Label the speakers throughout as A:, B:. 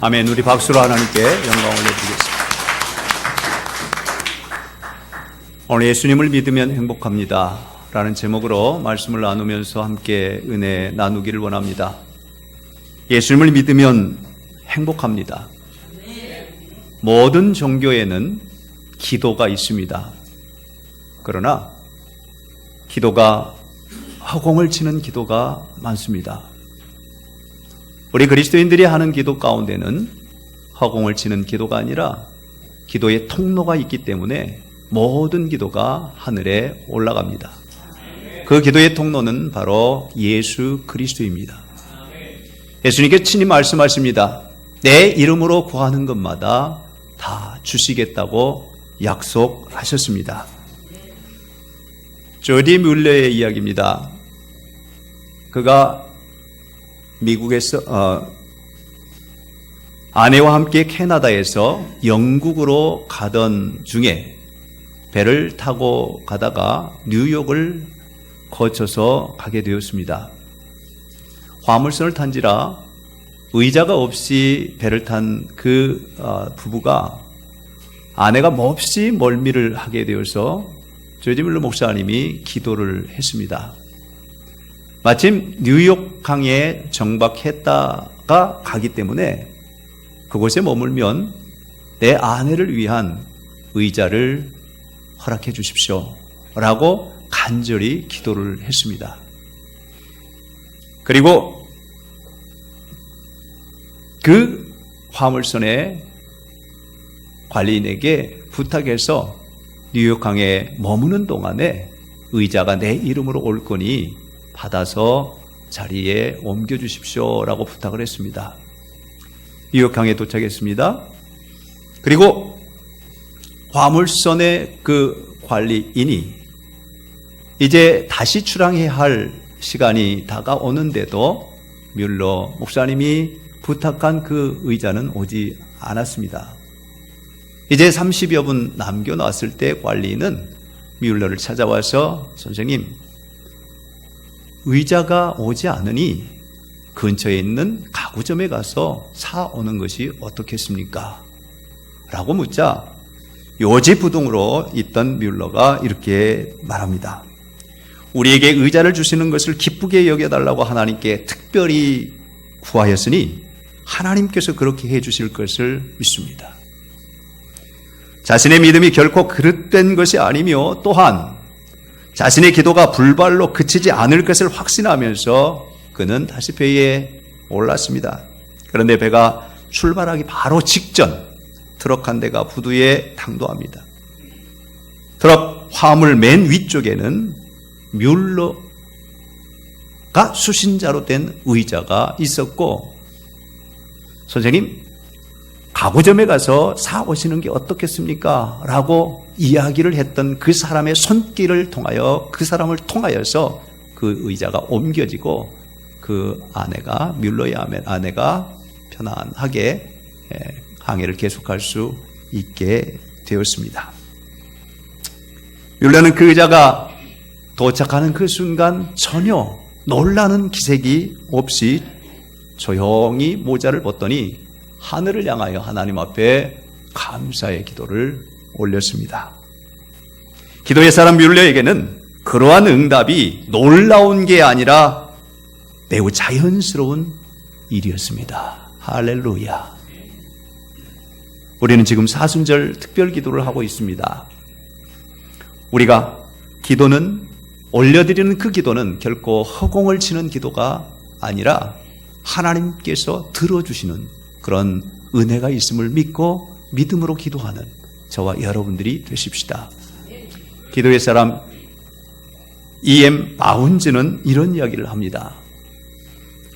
A: 아멘. 우리 박수로 하나님께 영광 올려드리겠습니다. 오늘 예수님을 믿으면 행복합니다. 라는 제목으로 말씀을 나누면서 함께 은혜 나누기를 원합니다. 예수님을 믿으면 행복합니다. 모든 종교에는 기도가 있습니다. 그러나 기도가 허공을 치는 기도가 많습니다. 우리 그리스도인들이 하는 기도 가운데는 허공을 치는 기도가 아니라 기도의 통로가 있기 때문에 모든 기도가 하늘에 올라갑니다. 그 기도의 통로는 바로 예수 그리스도입니다. 예수님께 친히 말씀하십니다. 내 이름으로 구하는 것마다 다 주시겠다고 약속하셨습니다. 조디 뮬러의 이야기입니다. 그가 미국에서 어, 아내와 함께 캐나다에서 영국으로 가던 중에 배를 타고 가다가 뉴욕을 거쳐서 가게 되었습니다. 화물선을 탄지라 의자가 없이 배를 탄 그 부부가 아내가 몹시 멀미를 하게 되어서 조지밀러 목사님이 기도를 했습니다. 마침 뉴욕 강에 정박했다가 가기 때문에 그곳에 머물면 내 아내를 위한 의자를 허락해 주십시오. 라고 간절히 기도를 했습니다. 그리고 그 화물선의 관리인에게 부탁해서 뉴욕항에 머무는 동안에 의자가 내 이름으로 올 거니 받아서 자리에 옮겨 주십시오라고 부탁을 했습니다. 뉴욕항에 도착했습니다. 그리고 화물선의 그 관리인이 이제 다시 출항해야 할 시간이 다가오는데도 뮬러 목사님이 부탁한 그 의자는 오지 않았습니다. 이제 30여 분 남겨놨을 때 관리는 뮬러를 찾아와서 선생님, 의자가 오지 않으니 근처에 있는 가구점에 가서 사오는 것이 어떻겠습니까? 라고 묻자 요지부동으로 있던 뮬러가 이렇게 말합니다. 우리에게 의자를 주시는 것을 기쁘게 여겨달라고 하나님께 특별히 구하였으니 하나님께서 그렇게 해 주실 것을 믿습니다. 자신의 믿음이 결코 그릇된 것이 아니며 또한 자신의 기도가 불발로 그치지 않을 것을 확신하면서 그는 다시 배에 올랐습니다. 그런데 배가 출발하기 바로 직전 트럭 한 대가 부두에 당도합니다. 트럭 화물 맨 위쪽에는 뮬러가 수신자로 된 의자가 있었고 선생님 가구점에 가서 사 오시는 게 어떻겠습니까? 라고 이야기를 했던 그 사람의 손길을 통하여 그 사람을 통하여서 그 의자가 옮겨지고 그 아내가 뮬러의 아내가 편안하게 항해를 계속할 수 있게 되었습니다. 뮬러는 그 의자가 도착하는 그 순간 전혀 놀라는 기색이 없이 조용히 모자를 벗더니 하늘을 향하여 하나님 앞에 감사의 기도를 올렸습니다. 기도의 사람 뮬러에게는 그러한 응답이 놀라운 게 아니라 매우 자연스러운 일이었습니다. 할렐루야. 우리는 지금 사순절 특별 기도를 하고 있습니다. 우리가 기도는 올려드리는 그 기도는 결코 허공을 치는 기도가 아니라 하나님께서 들어주시는 그런 은혜가 있음을 믿고 믿음으로 기도하는 저와 여러분들이 되십시다. 기도의 사람 E.M. 바운즈는 이런 이야기를 합니다.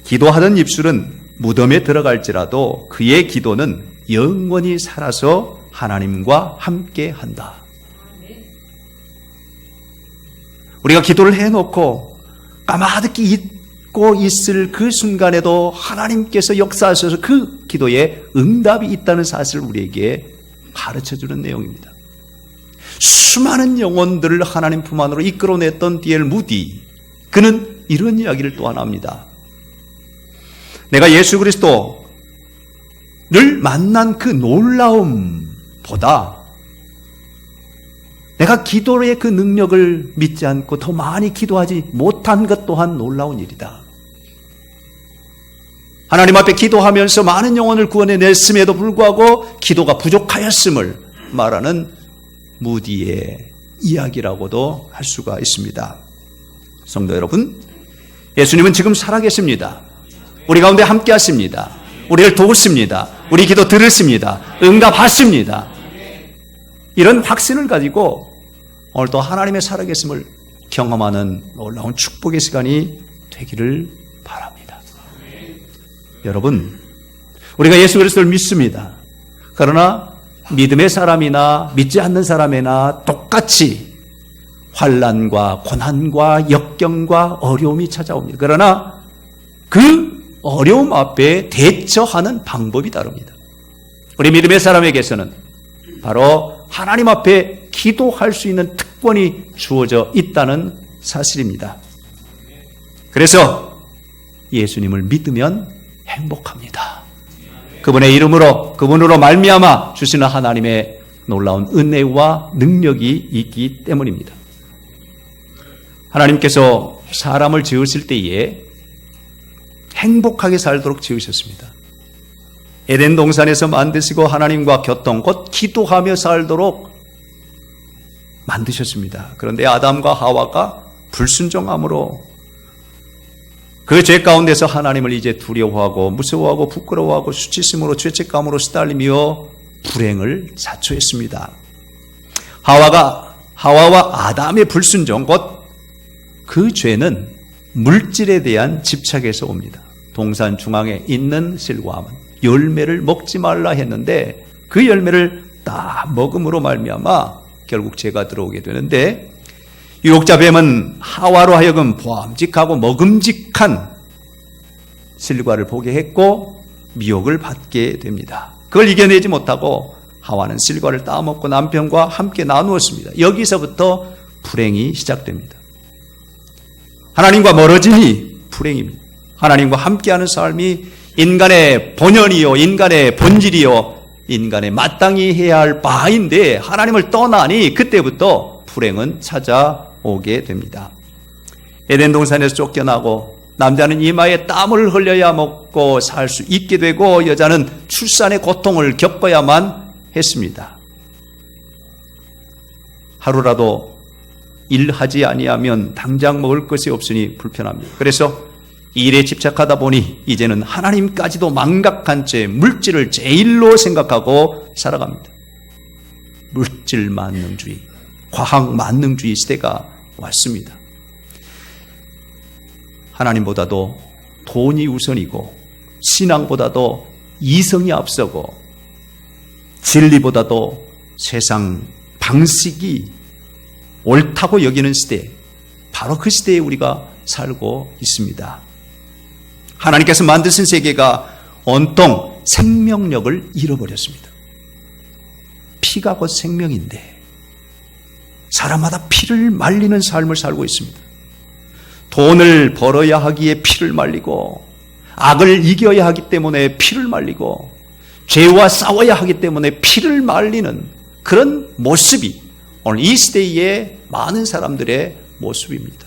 A: 기도하던 입술은 무덤에 들어갈지라도 그의 기도는 영원히 살아서 하나님과 함께 한다. 우리가 기도를 해놓고 까마득히 잊고 있을 그 순간에도 하나님께서 역사하셔서 그 기도에 응답이 있다는 사실을 우리에게 가르쳐 주는 내용입니다. 수많은 영혼들을 하나님 품 안으로 이끌어냈던 디엘 무디. 그는 이런 이야기를 또한 합니다. 내가 예수 그리스도 만난 그 놀라움보다 내가 기도의 그 능력을 믿지 않고 더 많이 기도하지 못한 것 또한 놀라운 일이다. 하나님 앞에 기도하면서 많은 영혼을 구원해 냈음에도 불구하고 기도가 부족하였음을 말하는 무디의 이야기라고도 할 수가 있습니다. 성도 여러분, 예수님은 지금 살아계십니다. 우리 가운데 함께 하십니다. 우리를 도우십니다. 우리 기도 들으십니다. 응답하십니다. 이런 확신을 가지고 오늘도 하나님의 살아계심을 경험하는 놀라운 축복의 시간이 되기를 바랍니다. 여러분, 우리가 예수 그리스도를 믿습니다. 그러나 믿음의 사람이나 믿지 않는 사람이나 똑같이 환란과 고난과 역경과 어려움이 찾아옵니다. 그러나 그 어려움 앞에 대처하는 방법이 다릅니다. 우리 믿음의 사람에게서는 바로 하나님 앞에 기도할 수 있는 특권이 주어져 있다는 사실입니다. 그래서 예수님을 믿으면 행복합니다. 그분의 이름으로 그분으로 말미암아 주시는 하나님의 놀라운 은혜와 능력이 있기 때문입니다. 하나님께서 사람을 지으실 때에 행복하게 살도록 지으셨습니다. 에덴 동산에서 만드시고 하나님과 교통, 곧 기도하며 살도록 만드셨습니다. 그런데 아담과 하와가 불순종함으로 그 죄 가운데서 하나님을 이제 두려워하고 무서워하고 부끄러워하고 수치심으로 죄책감으로 시달리며 불행을 자초했습니다. 하와가 하와와 아담의 불순종 곧 그 죄는 물질에 대한 집착에서 옵니다. 동산 중앙에 있는 실과함은 열매를 먹지 말라 했는데 그 열매를 딱 먹음으로 말미암아 결국 죄가 들어오게 되는데 유혹자 뱀은 하와로 하여금 보암직하고 먹음직한 실과를 보게 했고 미혹을 받게 됩니다. 그걸 이겨내지 못하고 하와는 실과를 따먹고 남편과 함께 나누었습니다. 여기서부터 불행이 시작됩니다. 하나님과 멀어지니 불행입니다. 하나님과 함께하는 삶이 인간의 본연이요, 인간의 본질이요, 인간의 마땅히 해야 할 바인데 하나님을 떠나니 그때부터 불행은 찾아 오게 됩니다. 에덴 동산에서 쫓겨나고 남자는 이마에 땀을 흘려야 먹고 살 수 있게 되고 여자는 출산의 고통을 겪어야만 했습니다. 하루라도 일하지 아니하면 당장 먹을 것이 없으니 불편합니다. 그래서 일에 집착하다 보니 이제는 하나님까지도 망각한 채 물질을 제일로 생각하고 살아갑니다. 물질 만능주의, 과학 만능주의 시대가 왔습니다. 하나님보다도 돈이 우선이고 신앙보다도 이성이 앞서고 진리보다도 세상 방식이 옳다고 여기는 시대, 바로 그 시대에 우리가 살고 있습니다. 하나님께서 만드신 세계가 온통 생명력을 잃어버렸습니다. 피가 곧 생명인데, 사람마다 피를 말리는 삶을 살고 있습니다. 돈을 벌어야 하기에 피를 말리고, 악을 이겨야 하기 때문에 피를 말리고, 죄와 싸워야 하기 때문에 피를 말리는 그런 모습이 오늘 이 시대의 많은 사람들의 모습입니다.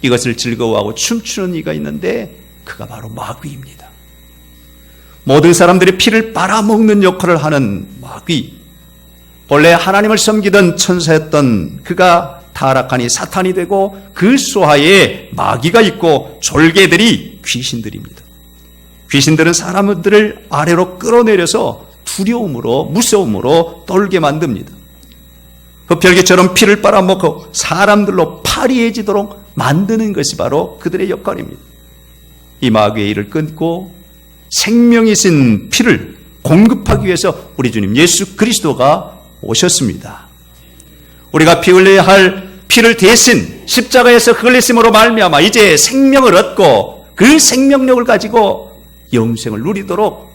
A: 이것을 즐거워하고 춤추는 이가 있는데 그가 바로 마귀입니다. 모든 사람들의 피를 빨아먹는 역할을 하는 마귀. 본래 하나님을 섬기던 천사였던 그가 타락하니 사탄이 되고 그 수하에 마귀가 있고 졸개들이 귀신들입니다. 귀신들은 사람들을 아래로 끌어내려서 두려움으로 무서움으로 떨게 만듭니다. 흡혈귀처럼 피를 빨아먹고 사람들로 파리해지도록 만드는 것이 바로 그들의 역할입니다. 이 마귀의 일을 끊고 생명이신 피를 공급하기 위해서 우리 주님 예수 그리스도가 오셨습니다. 우리가 피 흘려야 할 피를 대신 십자가에서 흘리심으로 말미암아 이제 생명을 얻고 그 생명력을 가지고 영생을 누리도록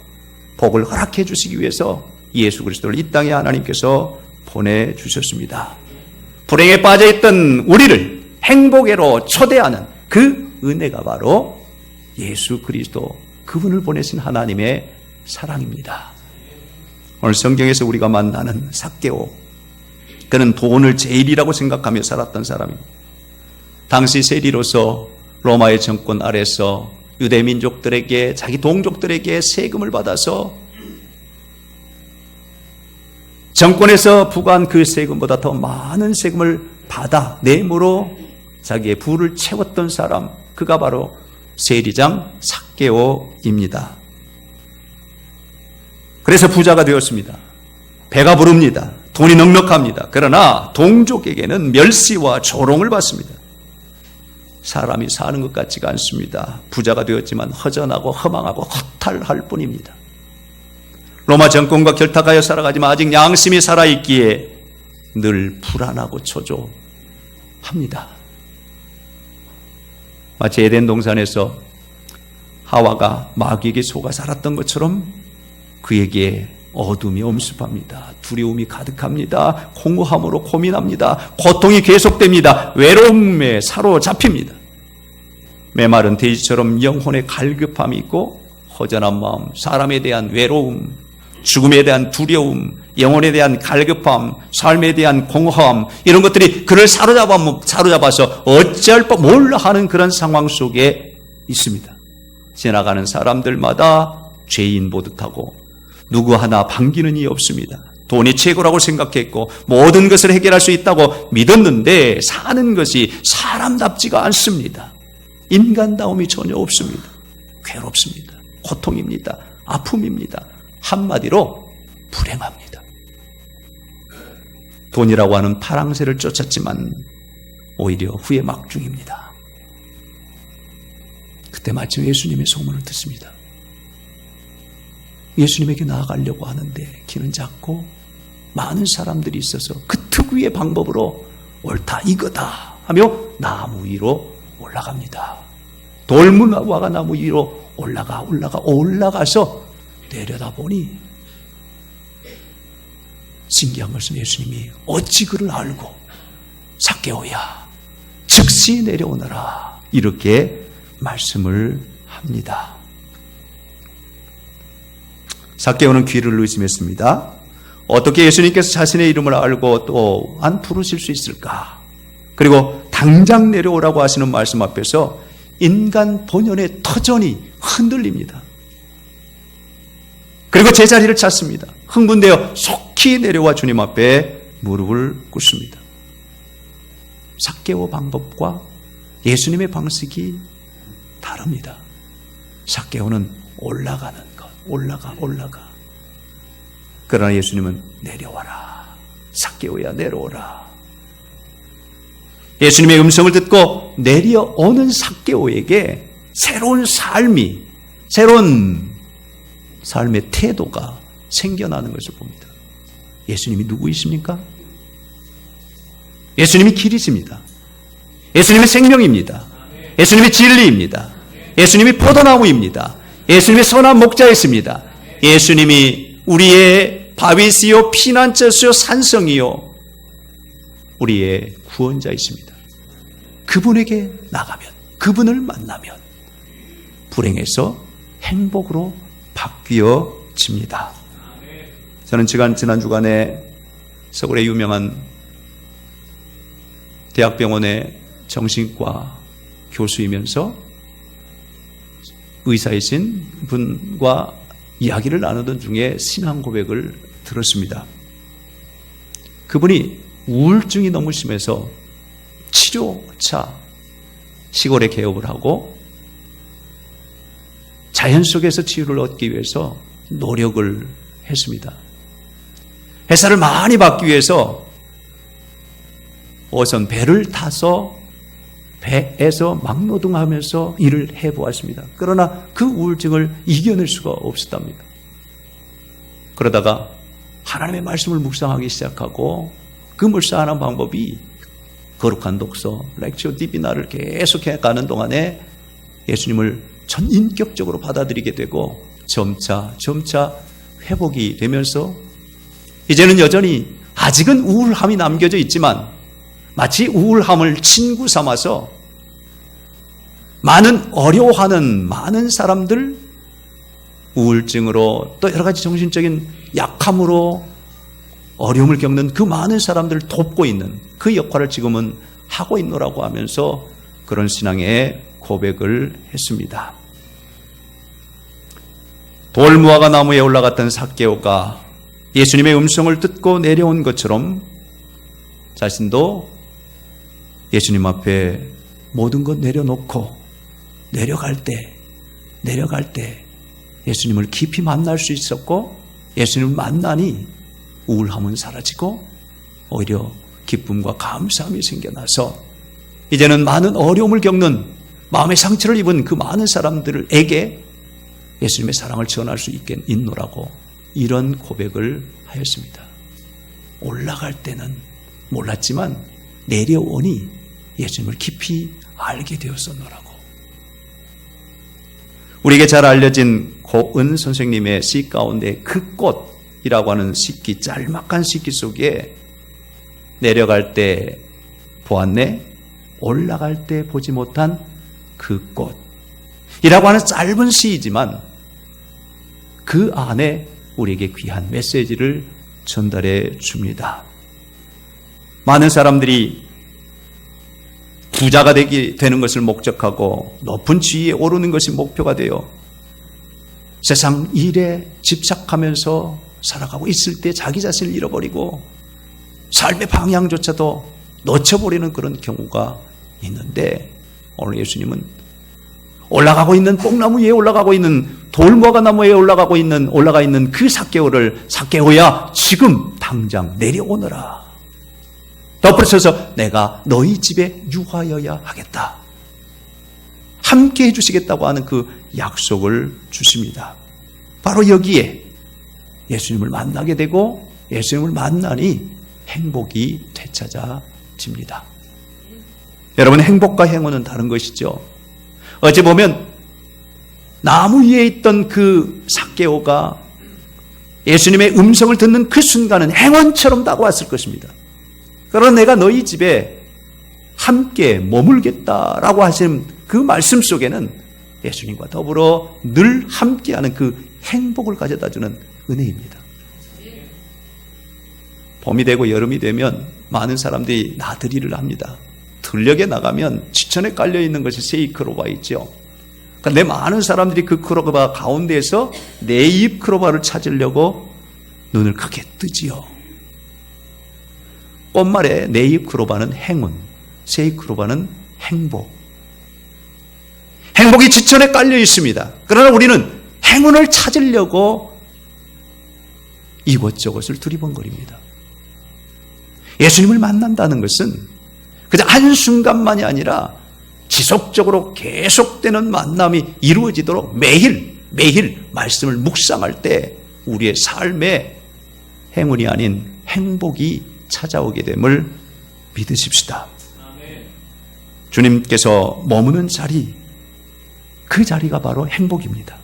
A: 복을 허락해 주시기 위해서 예수 그리스도를 이 땅에 하나님께서 보내 주셨습니다. 불행에 빠져 있던 우리를 행복에로 초대하는 그 은혜가 바로 예수 그리스도 그분을 보내신 하나님의 사랑입니다. 오늘 성경에서 우리가 만나는 삭개오 그는 돈을 제일이라고 생각하며 살았던 사람입니다. 당시 세리로서 로마의 정권 아래서 유대 민족들에게 자기 동족들에게 세금을 받아서 정권에서 부과한 그 세금보다 더 많은 세금을 받아 내므로 자기의 부를 채웠던 사람 그가 바로 세리장 삭개오입니다. 그래서 부자가 되었습니다. 배가 부릅니다. 돈이 넉넉합니다. 그러나 동족에게는 멸시와 조롱을 받습니다. 사람이 사는 것 같지가 않습니다. 부자가 되었지만 허전하고 허망하고 허탈할 뿐입니다. 로마 정권과 결탁하여 살아가지만 아직 양심이 살아있기에 늘 불안하고 초조합니다. 마치 에덴 동산에서 하와가 마귀에게 속아 살았던 것처럼 그에게 어둠이 엄습합니다. 두려움이 가득합니다. 공허함으로 고민합니다. 고통이 계속됩니다. 외로움에 사로잡힙니다. 메마른 돼지처럼 영혼의 갈급함이 있고 허전한 마음, 사람에 대한 외로움, 죽음에 대한 두려움, 영혼에 대한 갈급함, 삶에 대한 공허함 이런 것들이 그를 사로잡아 사로잡아서 어찌할 바 몰라 하는 그런 상황 속에 있습니다. 지나가는 사람들마다 죄인 보듯하고 누구 하나 반기는 이 없습니다. 돈이 최고라고 생각했고 모든 것을 해결할 수 있다고 믿었는데 사는 것이 사람답지가 않습니다. 인간다움이 전혀 없습니다. 괴롭습니다. 고통입니다. 아픔입니다. 한마디로 불행합니다. 돈이라고 하는 파랑새를 쫓았지만 오히려 후회 막중입니다. 그때 마침 예수님의 소문을 듣습니다. 예수님에게 나아가려고 하는데 길은 작고 많은 사람들이 있어서 그 특유의 방법으로 옳다 이거다 하며 나무 위로 올라갑니다. 돌문화가 나무 위로 올라가 올라가 올라가서 내려다 보니 신기한 것은 예수님이 어찌 그를 알고 삭개오야 즉시 내려오너라 이렇게 말씀을 합니다. 삭개오는 귀를 의심했습니다. 어떻게 예수님께서 자신의 이름을 알고 또 안 부르실 수 있을까? 그리고 당장 내려오라고 하시는 말씀 앞에서 인간 본연의 터전이 흔들립니다. 그리고 제자리를 찾습니다. 흥분되어 속히 내려와 주님 앞에 무릎을 꿇습니다. 삭개오 방법과 예수님의 방식이 다릅니다. 삭개오는 올라가는 것, 올라가, 올라가. 그러나 예수님은 내려와라. 삭개오야, 내려오라. 예수님의 음성을 듣고 내려오는 삭개오에게 새로운 삶이, 새로운 삶의 태도가 생겨나는 것을 봅니다. 예수님이 누구이십니까? 예수님이 길이십니다. 예수님이 생명입니다. 예수님이 진리입니다. 예수님이 포도나무입니다. 예수님이 선한 목자이십니다. 예수님이 우리의 바위시요 피난처시요 산성이요 우리의 구원자이십니다. 그분에게 나가면 그분을 만나면 불행에서 행복으로 바뀌어집니다. 저는 지난, 지난 주간에 서울의 유명한 대학병원의 정신과 교수이면서 의사이신 분과 이야기를 나누던 중에 신앙 고백을 들었습니다. 그분이 우울증이 너무 심해서 치료차 시골에 개업을 하고 자연 속에서 치유를 얻기 위해서 노력을 했습니다. 회사를 많이 받기 위해서 어선 배를 타서 배에서 막노동하면서 일을 해보았습니다. 그러나 그 우울증을 이겨낼 수가 없었답니다. 그러다가 하나님의 말씀을 묵상하기 시작하고 그 묵상하는 방법이 거룩한 독서, 렉처 디비나를 계속해 가는 동안에 예수님을 전인격적으로 받아들이게 되고 점차 점차 회복이 되면서 이제는 여전히 아직은 우울함이 남겨져 있지만 마치 우울함을 친구 삼아서 많은 어려워하는 많은 사람들 우울증으로 또 여러 가지 정신적인 약함으로 어려움을 겪는 그 많은 사람들을 돕고 있는 그 역할을 지금은 하고 있노라고 하면서 그런 신앙의 고백을 했습니다. 돌무화과 나무에 올라갔던 삭개오가 예수님의 음성을 듣고 내려온 것처럼 자신도 예수님 앞에 모든 것 내려놓고 내려갈 때, 내려갈 때 예수님을 깊이 만날 수 있었고 예수님을 만나니 우울함은 사라지고 오히려 기쁨과 감사함이 생겨나서 이제는 많은 어려움을 겪는 마음의 상처를 입은 그 많은 사람들에게 예수님의 사랑을 전할 수 있겠, 있노라고 이런 고백을 하였습니다. 올라갈 때는 몰랐지만 내려오니 예수님을 깊이 알게 되었었노라고. 우리에게 잘 알려진 고은 선생님의 시 가운데 그 꽃이라고 하는 시기, 짤막한 시기 속에 내려갈 때 보았네, 올라갈 때 보지 못한 그 꽃이라고 하는 짧은 시이지만 그 안에 우리에게 귀한 메시지를 전달해 줍니다. 많은 사람들이 부자가 되기, 되는 것을 목적하고 높은 지위에 오르는 것이 목표가 되어 세상 일에 집착하면서 살아가고 있을 때 자기 자신을 잃어버리고 삶의 방향조차도 놓쳐버리는 그런 경우가 있는데 오늘 예수님은 올라가고 있는 뽕나무 위에 올라가고 있는 돌무화과 나무 위에 올라가고 있는 올라가 있는 그 삭개오를 삭개오야 지금 당장 내려오너라. 덧붙여서 내가 너희 집에 유하여야 하겠다. 함께 해주시겠다고 하는 그 약속을 주십니다. 바로 여기에 예수님을 만나게 되고 예수님을 만나니 행복이 되찾아집니다. 여러분 행복과 행운은 다른 것이죠. 어찌 보면 나무 위에 있던 그 삭개오가 예수님의 음성을 듣는 그 순간은 행운처럼 다가왔을 것입니다. 그러나 내가 너희 집에 함께 머물겠다라고 하시는 그 말씀 속에는 예수님과 더불어 늘 함께하는 그 행복을 가져다 주는 은혜입니다. 봄이 되고 여름이 되면 많은 사람들이 나들이를 합니다. 들녘에 나가면 지천에 깔려 있는 것이 세이크로바 있죠. 그러니까 내 많은 사람들이 그 크로바 가운데에서 내잎 크로바를 찾으려고 눈을 크게 뜨지요. 꽃말에 네잎 크로바는 행운, 세잎 크로바는 행복. 행복이 지천에 깔려 있습니다. 그러나 우리는 행운을 찾으려고 이곳저곳을 두리번거립니다. 예수님을 만난다는 것은 그냥 한순간만이 아니라 지속적으로 계속되는 만남이 이루어지도록 매일, 매일 말씀을 묵상할 때 우리의 삶에 행운이 아닌 행복이 찾아오게 됨을 믿으십시다. 주님께서 머무는 자리, 그 자리가 바로 행복입니다.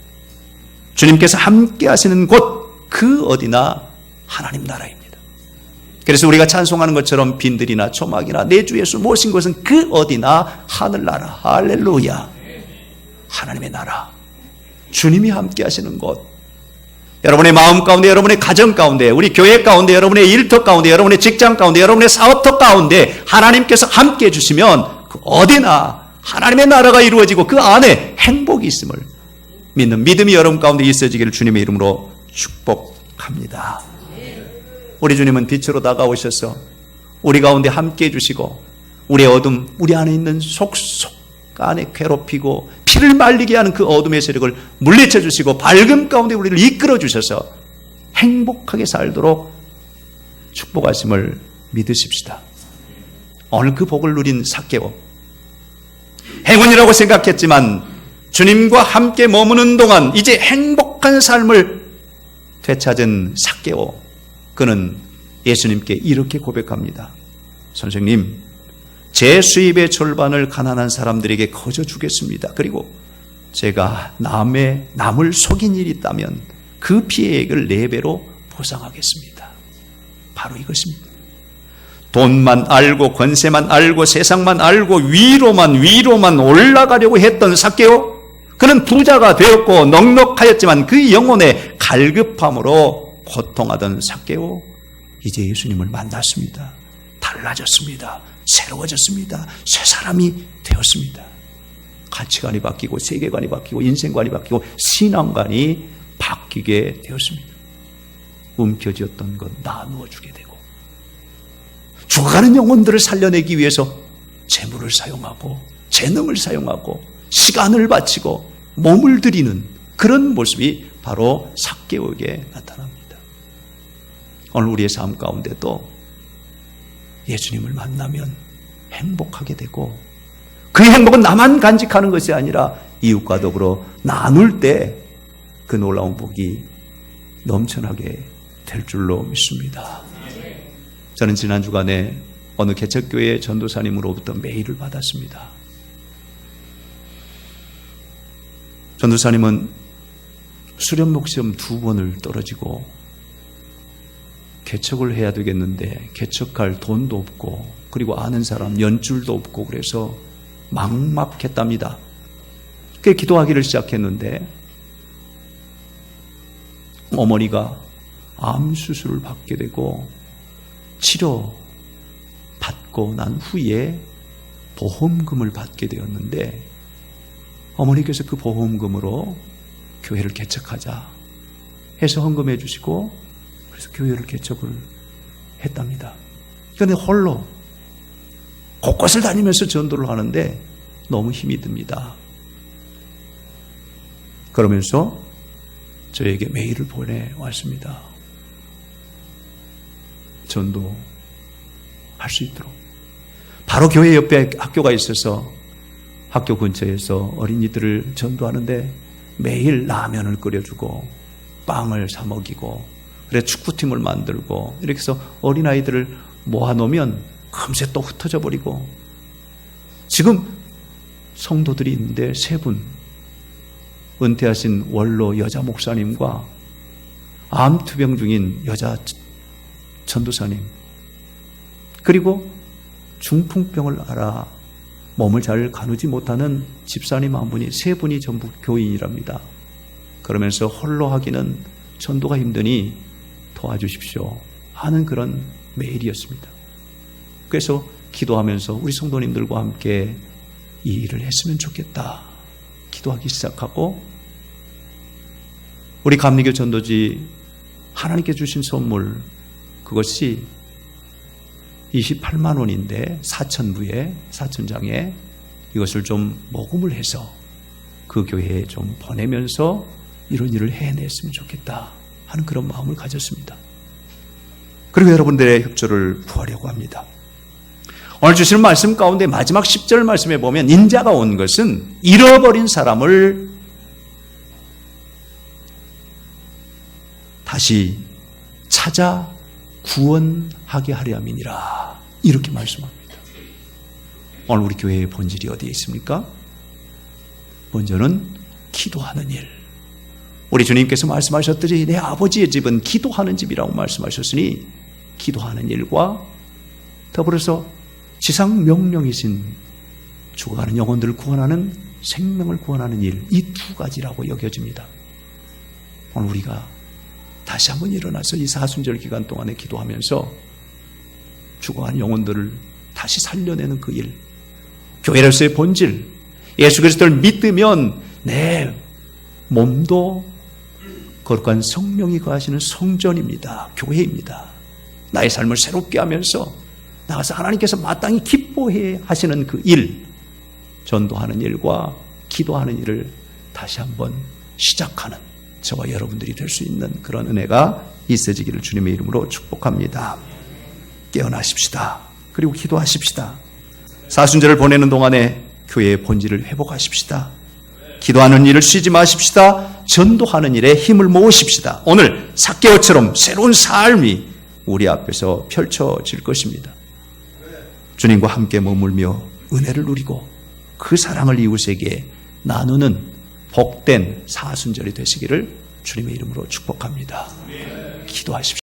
A: 주님께서 함께 하시는 곳, 그 어디나 하나님 나라입니다. 그래서 우리가 찬송하는 것처럼 빈들이나 초막이나 내 주 예수 모신 것은 그 어디나 하늘나라, 할렐루야. 하나님의 나라. 주님이 함께 하시는 곳, 여러분의 마음 가운데, 여러분의 가정 가운데, 우리 교회 가운데, 여러분의 일터 가운데, 여러분의 직장 가운데, 여러분의 사업터 가운데 하나님께서 함께 해주시면 그 어디나 하나님의 나라가 이루어지고 그 안에 행복이 있음을 믿는 믿음이 여러분 가운데 있어지기를 주님의 이름으로 축복합니다. 우리 주님은 빛으로 다가오셔서 우리 가운데 함께 해주시고 우리의 어둠, 우리 안에 있는 속 속 안에 괴롭히고 피를 말리게 하는 그 어둠의 세력을 물리쳐 주시고 밝음 가운데 우리를 이끌어 주셔서 행복하게 살도록 축복하심을 믿으십시다. 오늘 그 복을 누린 사개오 행운이라고 생각했지만 주님과 함께 머무는 동안 이제 행복한 삶을 되찾은 사개오 그는 예수님께 이렇게 고백합니다. 선생님, 제 수입의 절반을 가난한 사람들에게 거저 주겠습니다. 그리고 제가 남의 남을 속인 일이 있다면 그 피해액을 네 배로 보상하겠습니다. 바로 이것입니다. 돈만 알고 권세만 알고 세상만 알고 위로만 위로만 올라가려고 했던 사개오 그는 부자가 되었고 넉넉하였지만 그 영혼의 갈급함으로 고통하던 삭개오 이제 예수님을 만났습니다. 달라졌습니다. 새로워졌습니다. 새 사람이 되었습니다. 가치관이 바뀌고 세계관이 바뀌고 인생관이 바뀌고 신앙관이 바뀌게 되었습니다. 움켜쥐었던 것 나누어 주게 되고 죽어가는 영혼들을 살려내기 위해서 재물을 사용하고 재능을 사용하고 시간을 바치고 몸을 들이는 그런 모습이 바로 삭개오에게 나타납니다. 오늘 우리의 삶 가운데도 예수님을 만나면 행복하게 되고 그 행복은 나만 간직하는 것이 아니라 이웃과 더불어 나눌 때 그 놀라운 복이 넘쳐나게 될 줄로 믿습니다. 저는 지난 주간에 어느 개척교회 전도사님으로부터 메일을 받았습니다. 전도사님은 수련 목 시험 두 번을 떨어지고 개척을 해야 되겠는데 개척할 돈도 없고 그리고 아는 사람 연줄도 없고 그래서 막막했답니다. 그 기도하기를 시작했는데 어머니가 암 수술을 받게 되고 치료 받고 난 후에 보험금을 받게 되었는데 어머니께서 그 보험금으로 교회를 개척하자 해서 헌금해 주시고 그래서 교회를 개척을 했답니다. 그런데 홀로 곳곳을 다니면서 전도를 하는데 너무 힘이 듭니다. 그러면서 저에게 메일을 보내왔습니다. 전도 할 수 있도록. 바로 교회 옆에 학교가 있어서 학교 근처에서 어린이들을 전도하는데 매일 라면을 끓여주고 빵을 사 먹이고 그래 축구팀을 만들고 이렇게 해서 어린아이들을 모아놓으면 금세 또 흩어져 버리고 지금 성도들이 있는데 세 분 은퇴하신 원로 여자 목사님과 암투병 중인 여자 전도사님 그리고 중풍병을 알아 몸을 잘 가누지 못하는 집사님 한 분이 세 분이 전부 교인이랍니다. 그러면서 홀로 하기는 전도가 힘드니 도와주십시오 하는 그런 메일이었습니다. 그래서 기도하면서 우리 성도님들과 함께 이 일을 했으면 좋겠다. 기도하기 시작하고 우리 감리교 전도지 하나님께 주신 선물 그것이 28만 원인데 사천부에 사천장에 이것을 좀 모금을 해서 그 교회에 좀 보내면서 이런 일을 해냈으면 좋겠다 하는 그런 마음을 가졌습니다. 그리고 여러분들의 협조를 구하려고 합니다. 오늘 주시는 말씀 가운데 마지막 10절 말씀에 보면 인자가 온 것은 잃어버린 사람을 다시 찾아 구원하게 하려 함이니라. 이렇게 말씀합니다. 오늘 우리 교회의 본질이 어디에 있습니까? 먼저는 기도하는 일. 우리 주님께서 말씀하셨듯이 내 아버지의 집은 기도하는 집이라고 말씀하셨으니 기도하는 일과 더불어서 지상 명령이신 죽어가는 영혼들을 구원하는 생명을 구원하는 일, 이 두 가지라고 여겨집니다. 오늘 우리가 다시 한번 일어나서 이 사순절 기간 동안에 기도하면서 죽어간 영혼들을 다시 살려내는 그 일, 교회로서의 본질, 예수 그리스도를 믿으면 내 몸도 거룩한 성령이 거하시는 성전입니다. 교회입니다. 나의 삶을 새롭게 하면서 나가서 하나님께서 마땅히 기뻐해 하시는 그 일, 전도하는 일과 기도하는 일을 다시 한번 시작하는 저와 여러분들이 될 수 있는 그런 은혜가 있어지기를 주님의 이름으로 축복합니다. 깨어나십시다. 그리고 기도하십시다. 사순절을 보내는 동안에 교회의 본질을 회복하십시다. 기도하는 일을 쉬지 마십시다. 전도하는 일에 힘을 모으십시다. 오늘 사개오처럼 새로운 삶이 우리 앞에서 펼쳐질 것입니다. 주님과 함께 머물며 은혜를 누리고 그 사랑을 이웃에게 나누는 복된 사순절이 되시기를 주님의 이름으로 축복합니다. 기도하십시오.